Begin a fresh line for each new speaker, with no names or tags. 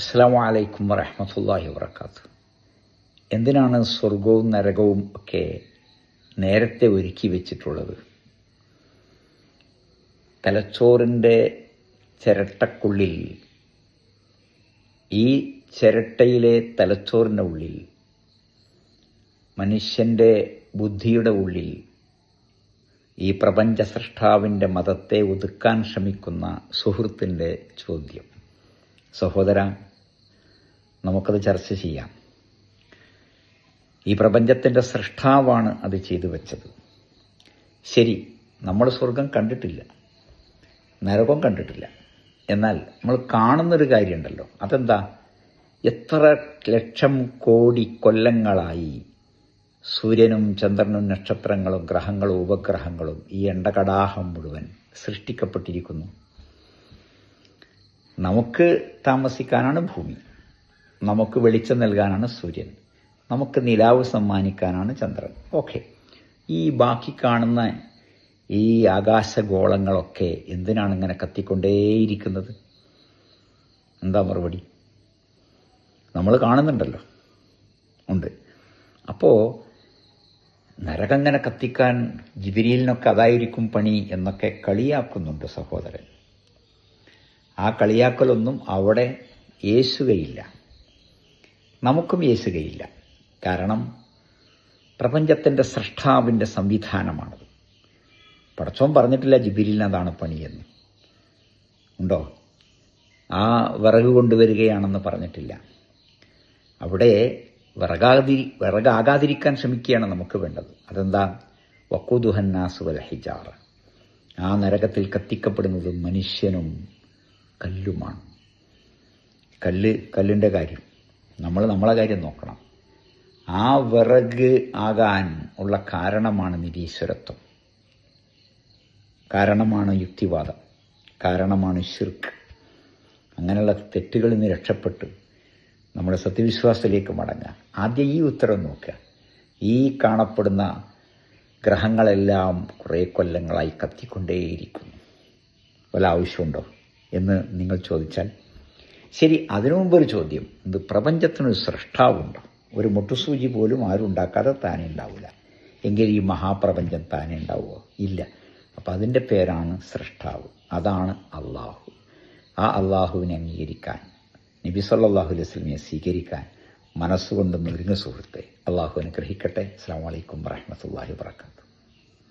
അസ്സാം വലൈക്കും വറഹമത്തല്ലാഹി വാത്തു എന്തിനാണ് സ്വർഗവും നരകവും ഒക്കെ നേരത്തെ ഒരുക്കി വെച്ചിട്ടുള്ളത്? തലച്ചോറിന്റെ ചിരട്ടക്കുള്ളിൽ ഈ ചിരട്ടയിലെ തലച്ചോറിന്റെ ഉള്ളിൽ മനുഷ്യന്റെ ബുദ്ധിയുടെ ഉള്ളിൽ ഈ പ്രപഞ്ച സൃഷ്ടാവിന്റെ മതത്തെ ഒതുക്കാൻ ശ്രമിക്കുന്ന സുഹൃത്തിന്റെ ചോദ്യം. സഹോദര നമുക്കത് ചർച്ച ചെയ്യാം. ഈ പ്രപഞ്ചത്തിന്റെ സൃഷ്ടാവാണ് അത് ചെയ്തു വെച്ചത്. ശരി നമ്മൾ സ്വർഗം കണ്ടിട്ടില്ല. നരകം കണ്ടിട്ടില്ല. എന്നാൽ നമ്മൾ കാണുന്നൊരു കാര്യമുണ്ടല്ലോ. അതെന്താ? എത്ര ലക്ഷം കോടി കൊല്ലങ്ങളായി സൂര്യനും ചന്ദ്രനും നക്ഷത്രങ്ങളും ഗ്രഹങ്ങളും ഉപഗ്രഹങ്ങളും ഈ എണ്ടകടാഹം മുഴുവൻ സൃഷ്ടിക്കപ്പെട്ടിരിക്കുന്നു. നമുക്ക് താമസിക്കാനാണ് ഭൂമി. നമുക്ക് വെളിച്ചം നൽകാനാണ് സൂര്യൻ. നമുക്ക് നിലാവ് സമ്മാനിക്കാനാണ് ചന്ദ്രൻ. ഓക്കെ. ഈ ബാക്കി കാണുന്ന ഈ ആകാശഗോളങ്ങളൊക്കെ എന്തിനാണ് ഇങ്ങനെ കത്തിക്കൊണ്ടേയിരിക്കുന്നത്? എന്താ മറുപടി? നമ്മൾ കാണുന്നുണ്ടല്ലോ. ഉണ്ട്. അപ്പോൾ നരകങ്ങനെ കത്തിക്കാൻ ജിബിരിയിലിനൊക്കെ അതായിരിക്കും പണി എന്നൊക്കെ കളിയാക്കുന്നുണ്ട് സഹോദരൻ. ആ കളിയാക്കലൊന്നും അവിടെ യേശുകയില്ല നമുക്കും യേശുകയില്ല കാരണം പ്രപഞ്ചത്തിന്റെ സൃഷ്ടാവിന്റെ സംവിധാനമാണത് പടച്ചോൻ പറഞ്ഞിട്ടില്ല ജിബിരിലിന് അതാണ് പണിയെന്ന്. ഉണ്ടോ? ആ വിറക് കൊണ്ടുവരികയാണെന്ന് പറഞ്ഞിട്ടില്ല. അവിടെ വിറകാതി വിറകാകാതിരിക്കാൻ ശ്രമിക്കുകയാണ് നമുക്ക് വേണ്ടത്. അതെന്താ? വക്കുദുഹന്നാസ് വൽ ഹിജാർ. ആ നരകത്തിൽ കത്തിക്കപ്പെടുന്നത് മനുഷ്യനും കല്ലുമാണ്. കല്ല് കല്ലിന്റെ കാര്യം. നമ്മൾ നമ്മളെ കാര്യം നോക്കണം. ആ വിറക് ആകാൻ ഉള്ള കാരണമാണ് നിരീശ്വരത്വം. കാരണമാണ് യുക്തിവാദം. കാരണമാണ് ശിർക്ക്. അങ്ങനെയുള്ള തെറ്റുകളിൽ നിന്ന് രക്ഷപ്പെട്ട് നമ്മുടെ സത്യവിശ്വാസത്തിലേക്ക് മടങ്ങുക. ആദ്യം ഈ ഉത്തരം നോക്കുക. ഈ കാണപ്പെടുന്ന ഗ്രഹങ്ങളെല്ലാം കുറേ കൊല്ലങ്ങളായി കത്തിക്കൊണ്ടേയിരിക്കുന്നു. വല്ല ആവശ്യമുണ്ടോ എന്ന് നിങ്ങൾ ചോദിച്ചാൽ ശരി അതിനു മുമ്പൊരു ചോദ്യം. ഇത് പ്രപഞ്ചത്തിനൊരു സൃഷ്ടാവുണ്ടോ ഒരു മുട്ടുസൂചി പോലും ആരും ഉണ്ടാക്കാതെ താനേ ഉണ്ടാവില്ല എങ്കിൽ ഈ മഹാപ്രപഞ്ചം താനേ ഉണ്ടാവുമോ ഇല്ല. അപ്പം അതിന്റെ പേരാണ് സൃഷ്ടാവ് അതാണ് അള്ളാഹു. ആ അള്ളാഹുവിനെ അംഗീകരിക്കാൻ നബി സല്ലാഹു അലൈഹി സ്വലമിയെ സ്വീകരിക്കാൻ മനസ്സുകൊണ്ട് നുരുങ്ങ സുഹൃത്തെ അള്ളാഹു അനുഗ്രഹിക്കട്ടെ. അസ്സാം വലൈക്കും വാഹമത്തല്ലാഹി വാത്തു